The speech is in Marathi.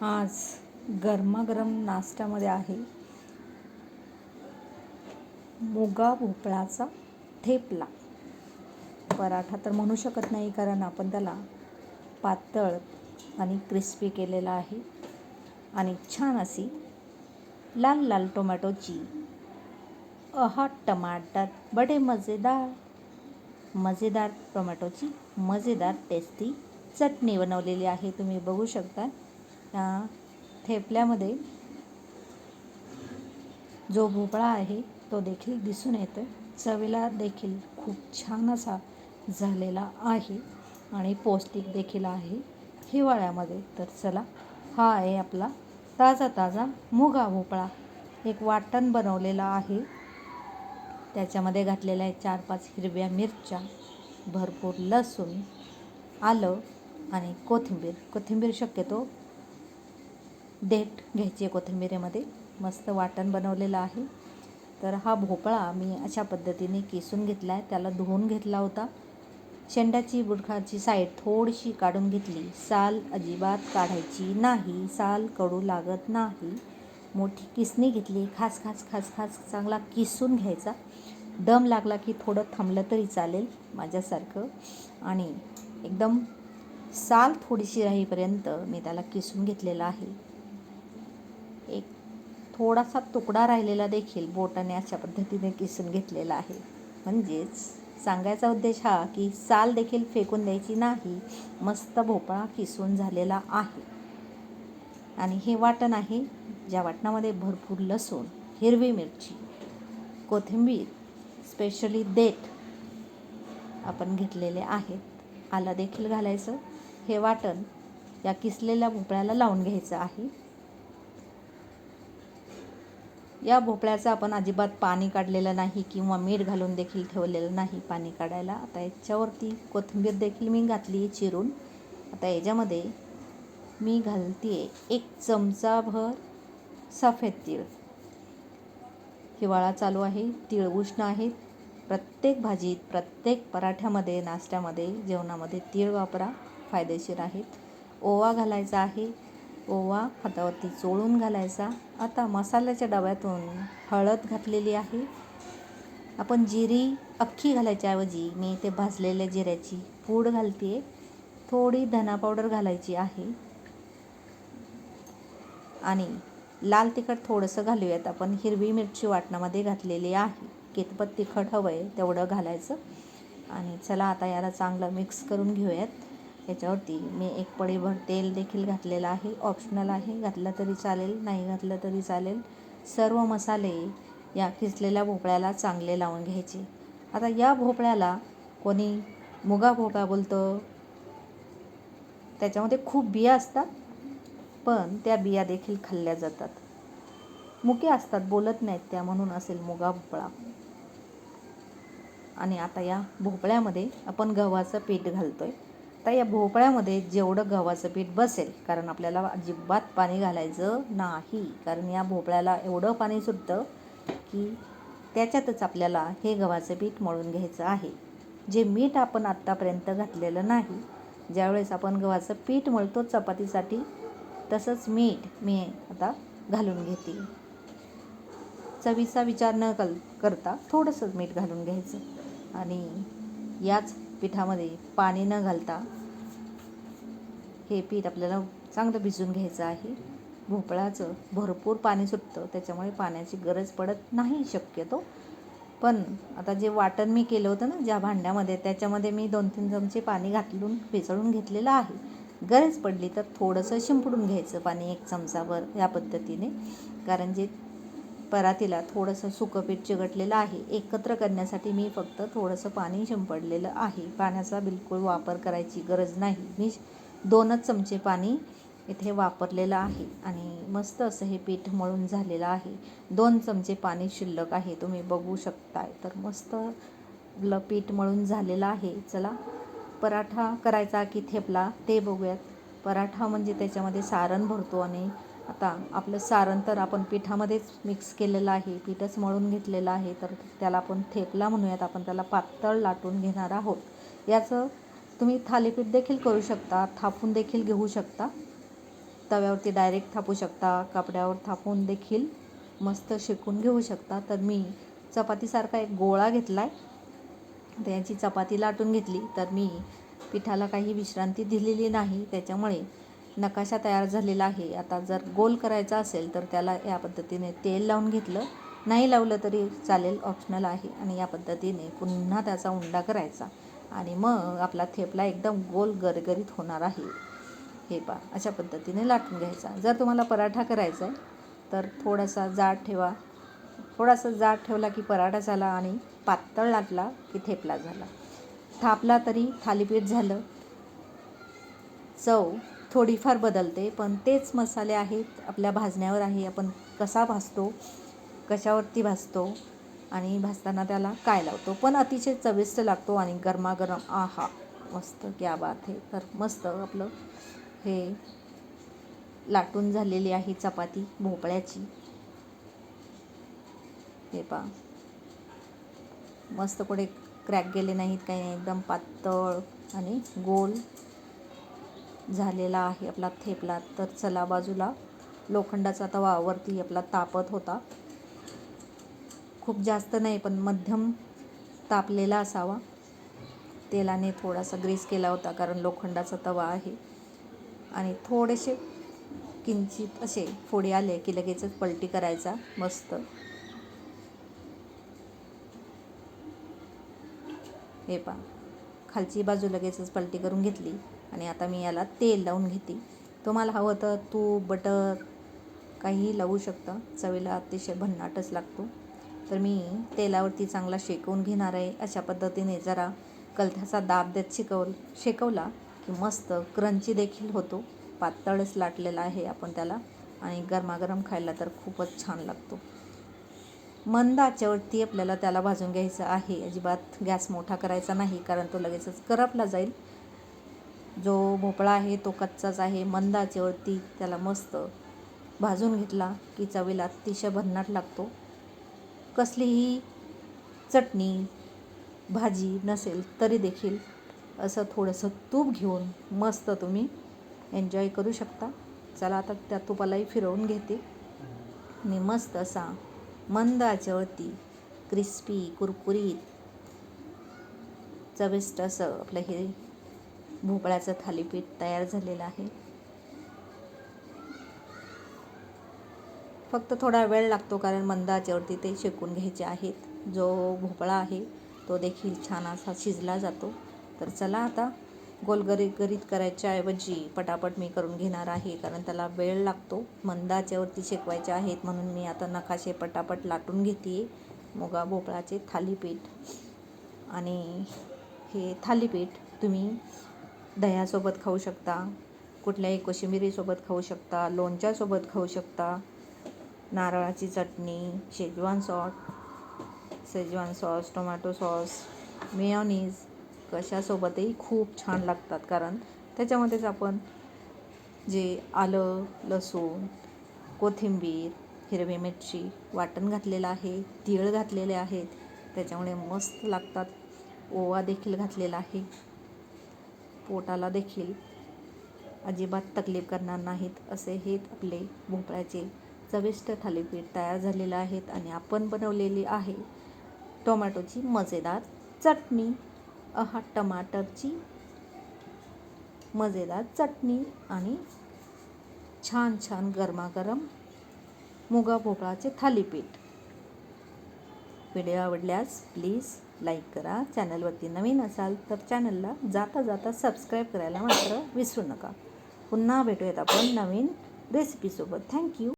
आज गरमागरम नाश्त्यामध्ये आहे. मुगा भोपळाचा थेपला पराठा तर म्हणू शकत नाही कारण आपण त्याला पातळ आणि क्रिस्पी केलेला आहे. आणि छान अशी लाल लाल टोमॅटोची अहा टमाटर बडे मजेदार मजेदार टोमॅटोची मजेदार टेस्टी चटणी बनवलेली आहे. तुम्ही बघू शकता. थेपल्यामध्ये जो भोपळा आहे तो देखील दिसून येतो चवीला देखील खूप छान असा झालेला आहे आणि पौष्टिक देखील आहे हिवाळ्यामध्ये. तर चला हा आहे आपला ताजा ताजा मुगा भोपळा. एक वाटण बनवलेला आहे. त्याच्यामध्ये घातलेल्या आहे चार पाच हिरव्या मिरच्या भरपूर लसूण आलं आणि कोथिंबीर. कोथिंबीर शक्यतो देठ घ्यायची आहे कोथिंबीरीमध्ये. मस्त वाटण बनवलेलं आहे. तर हा भोपळा मी अशा पद्धतीने किसून घेतला आहे. त्याला धुवून घेतला होता. शेंड्याची बुडखाची साईड थोडीशी काढून घेतली. साल अजिबात काढायची नाही. साल कडू लागत नाही. मोठी किसणी घेतली. खास खास खास खास चांगला किसून घ्यायचा. दम लागला की थोडं थांबलं तरी चालेल माझ्यासारखं. आणि एकदम साल थोडीशी राहीपर्यंत मी त्याला किसून घेतलेला आहे. थोडासा तुकडा राहिलेला देखील बोटाने अशा पद्धतीने किसून घेतलेला आहे. म्हणजेच सांगायचा उद्देश हा की साल देखील फेकून द्यायची नाही मस्त भोपळा किसून झालेला आहे. आणि हे वाटण आहे ज्या वाटणामध्ये भरपूर लसूण हिरवी मिरची कोथिंबीर स्पेशली देठ आपण घेतलेले आहेत. आलं देखील घालायचं. हे वाटण या किसलेल्या भोपळ्याला लावून घ्यायचं आहे. या भोपळ्याचं आपण अजिबात पाणी काढलेलं नाही किंवा मीठ घालून देखील ठेवलेलं नाही पाणी काढायला. आता याच्यावरती कोथिंबीर देखील मी घातली आहे चिरून. आता याच्यामध्ये मी घालते एक चमचाभर सफेद तीळ. हिवाळा चालू आहे तीळ उष्ण आहेत प्रत्येक भाजीत प्रत्येक पराठ्यामध्ये नाश्त्यामध्ये जेवणामध्ये तीळ वापरा फायदेशीर आहेत. ओवा घालायचा आहे ओवा हातावरती चोळून घालायचा. आता मसाल्याच्या डब्यातून हळद घातलेली आहे. आपण जिरी अख्खी घालायच्याऐवजी मी इथे भाजलेल्या जिऱ्याची पूड घालते थोडी धना पावडर घालायची आहे. आणि लाल तिखट थोडंसं घालूयात आपण. हिरवी मिरची वाटणामध्ये घातलेली आहे. कितपत तिखट हवं आहे तेवढं घालायचं. आणि चला आता याला चांगलं मिक्स करून घेऊयात. ह्याच्यावरती मी एक पळीभर तेल देखील घातलेलं आहे. ऑप्शनल आहे. घातलं तरी चालेल नाही घातलं तरी चालेल. सर्व मसाले या किसलेल्या भोपळ्याला चांगले लावून घ्यायचे. आता या भोपळ्याला कोणी मुगा भोपळा बोलतं त्याच्यामध्ये खूप बिया असतात पण त्या बिया देखील खाल्ल्या जातात. मुके असतात बोलत नाहीत त्या म्हणून असेल मुगा भोपळा. आणि आता या भोपळ्यामध्ये आपण गव्हाचं पीठ घालतो आहे आता या भोपळ्यामध्ये जेवढं गव्हाचं पीठ बसेल कारण आपल्याला अजिबात पाणी घालायचं नाही. कारण या भोपळ्याला एवढं पाणी सुटतं की त्याच्यातच आपल्याला हे गव्हाचं पीठ मळून घ्यायचं आहे. जे मीठ आपण आत्तापर्यंत घातलेलं नाही ज्यावेळेस आपण गव्हाचं पीठ मळतो चपातीसाठी तसंच मीठ मी आता घालून घेते. चवीचा विचार न कल करता थोडंसं मीठ घालून घ्यायचं. आणि याच पिठामध्ये पाणी न घालता हे पीठ आपल्याला चांगलं भिजून घ्यायचं आहे. भोपळाचं भरपूर पाणी सुटतं त्याच्यामुळे पाण्याची गरज पडत नाही शक्यतो. पण आता जे वाटण मी केलं होतं ना ज्या भांड्यामध्ये त्याच्यामध्ये मी दोन तीन चमचे पाणी घातलून भिजळून घेतलेलं आहे. गरज पडली तर थोडंसं शिंपडून घ्यायचं पाणी एक चमचाभर या पद्धतीने. कारण जे परातीला थोडंसं सुकं पीठ चिकटलेलं आहे. एकत्र करण्यासाठी मी फक्त थोडंसं पाणी शिंपडलेलं आहे. पाण्याचा बिलकुल वापर करायची गरज नाही. मी दोनच चमचे पाणी इथे वापरलेलं आहे आणि मस्त असं हे पीठ मळून झालेलं आहे. दोन चमचे पाणी शिल्लक आहे. तुम्ही बघू शकताय. तर मस्त ल पीठ मळून झालेलं आहे. चला पराठा करायचा की थेपला ते बघूयात. पराठा म्हणजे त्याच्यामध्ये सारण भरतो आणि आता आपलं सारण तर आपण पिठामध्येच मिक्स केलेलं आहे पीठच मळून घेतलेलं आहे तर त्याला आपण थेपला म्हणूयात आपण त्याला पातळ लाटून घेणार आहोत. याचं तुम्ही थालीपीठ देखील करू शकता थापून देखील घेऊ शकता. तव्यावरती डायरेक्ट थापू शकता कपड्यावर थापून देखील मस्त शेकून घेऊ शकता. तर मी चपातीसारखा एक गोळा घेतला आहे त्याची चपाती लाटून घेतली. तर मी पिठाला काही विश्रांती दिलेली नाही. त्याच्यामुळे नकाशा तयार झालेला आहे. आता जर गोल करायचा असेल तर त्याला या पद्धतीने तेल लावून घेतलं. नाही लावलं तरी चालेल ऑप्शनल आहे. आणि या पद्धतीने पुन्हा त्याचा उंडा करायचा. आणि मग आपला थेपला एकदम गोल गरगरीत होणार आहे. हे पा अशा पद्धतीने लाटून घ्यायचा. जर तुम्हाला पराठा करायचा आहे तर थोडासा जाड ठेवा. थोडासा जाड ठेवला की पराठा झाला आणि पातळ लाटला की थेपला झाला. थापला तरी थालीपीठ झालं. चव थोडीफार बदलते पण तेच मसाले आहेत आपल्या भाजण्यावर आहे. आपण कसा भाजतो कशावरती भाजतो आणि भाजताना त्याला काय लावतो. पण अतिशय चविष्ट लागतो आणि गरमागरम. आहा मस्त क्या बात आहे तर मस्त आपलं हे लाटून झालेली आहे चपाती भोपळ्याची. हे पा मस्त कुठे क्रॅक गेले नाहीत काही नाही. एकदम पातळ आणि गोल. झालेला आहे आपला थेपला. तर चला बाजूला. लोखंडाचा तवा वरती आपला तापत होता. खूप जास्त नाही पण मध्यम तापलेला असावा. तेलाने थोडासा ग्रीस केला होता कारण लोखंडाचा तवा आहे. आणि थोडेसे किंचित असे फोडे आले की लगेचच पलटी करायचा. मस्त. हे पा खालची बाजू लगेचच पलटी करून घेतली. आणि आता मी याला तेल लावून घेते. तुम्हाला हवं तर तूप बटर काहीही लावू शकता. चवीला अतिशय भन्नाटच लागतो. तर मी तेलावरती चांगला शेकवून घेणार आहे. अशा पद्धतीने जरा कलथ्याचा दाब देत शिकव शेकवला की मस्त क्रंची देखील होतो. पातळच लाटलेला आहे आपण त्याला आणि गरमागरम खायला तर खूपच छान लागतो. मंद आचेवरती आपल्याला त्याला भाजून घ्यायचं आहे. अजिबात गॅस मोठा करायचा नाही कारण तो लगेचच करपला जाईल. जो भोपळा आहे तो कच्चाच आहे मंद आचेवरती त्याला मस्त भाजून घेतला की चवीला अतिशय भन्नाट लागतो. कसलीही चटणी भाजी नसेल तरी देखील असं थोडंसं तूप घेऊन मस्त तुम्ही एन्जॉय करू शकता. चला आता त्या तुपालाही फिरवून घेते. आणि मस्त असा मंद आचेवरती क्रिस्पी कुरकुरीत चविष्ट असं आपलं हे भोपळ्याचं थालीपीठ तयार झालेलं आहे. फक्त थोडा वेळ लागतो कारण मंद आचेवरती ते शेकून घ्यायचे आहेत. जो भोपळा आहे तो देखील छान असा शिजला जातो. तर चला आता गोलगरी गरीत करायच्या ऐवजी पटापट मी करून घेणार आहे कारण त्याला वेळ लागतो. मंदाच्यावरती शेकवायचे आहेत म्हणून मी आता नकाशे पटापट लाटून घेते मुगा भोपळाचे थालीपीठ आणि हे थालीपीठ तुम्ही दह्यासोबत खाऊ शकता कुठल्याही कोशिंबिरीसोबत खाऊ शकता लोणच्यासोबत खाऊ शकता नारळाची चटणी Schezwan sauce Schezwan sauce tomato sauce mayonnaise कशासोबतही खूप छान लागतात. कारण त्याच्यामध्येच आपण जे आलं लसूण कोथिंबीर हिरवी मिरची वाटण घातलेलं आहे तीळ घातलेले आहेत त्याच्यामुळे मस्त लागतात. ओवा देखील घातलेला आहे. पोटाला देखील अजिबात तकलीफ करणार नाहीत असे हे आपले भोपळ्याचे चविष्ट थालीपीठ तयार झालेलं आहेत आणि आपण बनवलेली आहे टोमॅटोची मजेदार चटणी. अहा टमाटरची मजेदार चटणी आणि छान छान गरमागरम मुगा भोपळाचे थालीपीठ. व्हिडिओ आवडल्यास प्लीज लाईक करा. चॅनलवरती नवीन असाल तर चॅनलला जाता जाता सबस्क्राईब करायला मात्र विसरू नका. पुन्हा भेटूयात आपण नवीन रेसिपीसोबत. थँक्यू